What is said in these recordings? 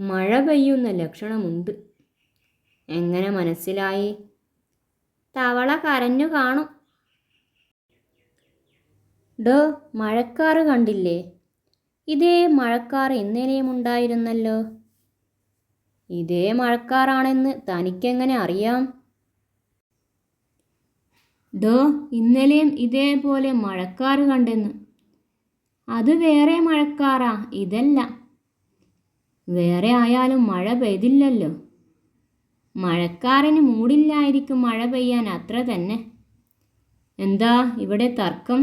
മഴ പെയ്യുന്ന ലക്ഷണമുണ്ട്. എങ്ങനെ മനസ്സിലായി? തവള കരഞ്ഞു കാണും. ഡോ മഴക്കാറ് കണ്ടില്ലേ? ഇതേ മഴക്കാർ ഇന്നലെയും ഉണ്ടായിരുന്നല്ലോ. ഇതേ മഴക്കാറാണെന്ന് തനിക്കെങ്ങനെ അറിയാം? ഡോ ഇന്നലെയും ഇതേപോലെ മഴക്കാറ് കണ്ടെന്ന്. അത് വേറെ മഴക്കാറാ ഇതല്ല. വേറെ ആയാലും മഴ പെയ്തില്ലല്ലോ. മഴക്കാരന് മൂടില്ലായിരിക്കും മഴ പെയ്യാൻ അത്ര തന്നെ. എന്താ ഇവിടെ തർക്കം?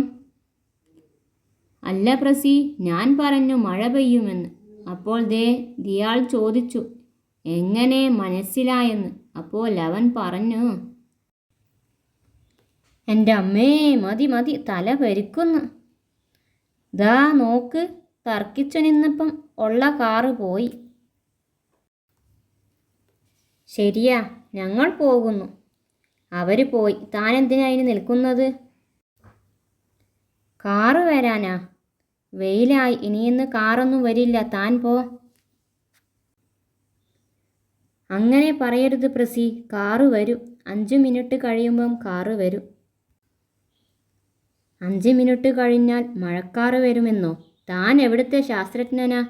അല്ല പ്രസി ഞാൻ പറഞ്ഞു മഴ പെയ്യുമെന്ന്. അപ്പോൾ ദേ ദിയാൾ ചോദിച്ചു എങ്ങനെ മനസ്സിലായെന്ന്? അപ്പോൾ അവൻ പറഞ്ഞു എന്റെ അമ്മേ മതി മതി തല പരിക്കുന്നു. ദാ നോക്ക് തർക്കിച്ചു നിന്നപ്പം ഉള്ള കാറ് പോയി. ശരിയാ ഞങ്ങൾ പോകുന്നു. അവർ പോയി. താൻ എന്തിനാ അതിന് നിൽക്കുന്നത്? കാറ് വരാനാ. വെയിലായി. ഇനിയിന്ന് കാറൊന്നും വരില്ല. താൻ പോ. അങ്ങനെ പറയരുത് പ്രസി. കാറ് വരും. അഞ്ച് മിനിറ്റ് കഴിയുമ്പം കാറ് വരും. അഞ്ച് മിനിറ്റ് കഴിഞ്ഞാൽ മഴക്കാറ് വരുമെന്നോ? താൻ എവിടുത്തെ ശാസ്ത്രജ്ഞനാ?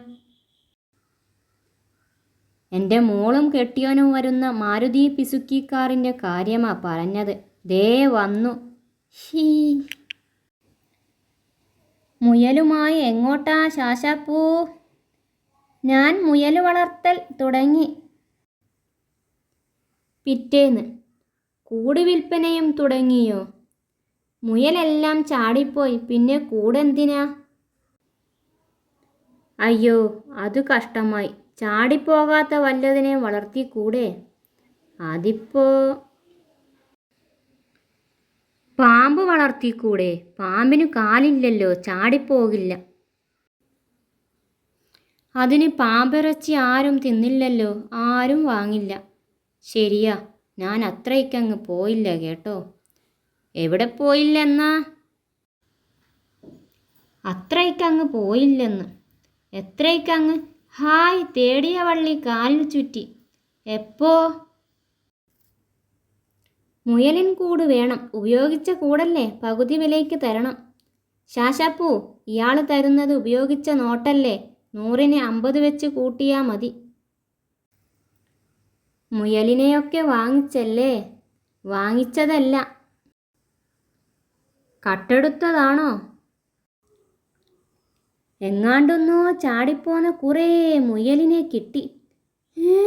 എന്റെ മോളും കെട്ടിയോനും വരുന്ന മാരുതി പിസുക്കി കാറിന്റെ കാര്യമാ പറഞ്ഞത്. ദേ വന്നു. ഹീ മുയലുമായി എങ്ങോട്ടാ ശാശാപ്പൂ? ഞാൻ മുയൽ വളർത്തൽ തുടങ്ങി. പിറ്റേന്ന്. കൂട് വിൽപ്പനയും തുടങ്ങിയോ? മുയലെല്ലാം ചാടിപ്പോയി. പിന്നെ കൂടെന്തിനാ? അയ്യോ അത് കഷ്ടമായി. ചാടിപ്പോകാത്ത വല്ലതിനെ വളർത്തിക്കൂടെ? അതിപ്പോ പാമ്പ് വളർത്തിക്കൂടെ? പാമ്പിന് കാലില്ലല്ലോ ചാടിപ്പോകില്ല. അതിന് പാമ്പിറച്ചി ആരും തിന്നില്ലല്ലോ ആരും വാങ്ങില്ല. ശരിയാ ഞാൻ അത്രയ്ക്കങ്ങ് പോയില്ല കേട്ടോ. എവിടെ പോയില്ലെന്നാ? അത്രയ്ക്കങ്ങ് പോയില്ലെന്ന്. എത്രയ്ക്കങ്ങ്? ഹായ് തേടിയ വള്ളി കാലിൽ ചുറ്റി. എപ്പോ? മുയലിൻ കൂട് വേണം. ഉപയോഗിച്ച കൂടല്ലേ? പകുതി വിലയ്ക്ക് തരണം. ശാശാപ്പൂ ഇയാൾ തരുന്നത് ഉപയോഗിച്ച നോട്ടല്ലേ? നൂറിന് അമ്പത് വെച്ച് കൂട്ടിയാ മതി. മുയലിനെയൊക്കെ വാങ്ങിച്ചല്ലേ? വാങ്ങിച്ചതല്ല. കട്ടെടുത്തതാണോ? എങ്ങാണ്ടൊന്നോ ചാടിപ്പോന്ന കുറേ മുയലിനെ കിട്ടി. ഏ?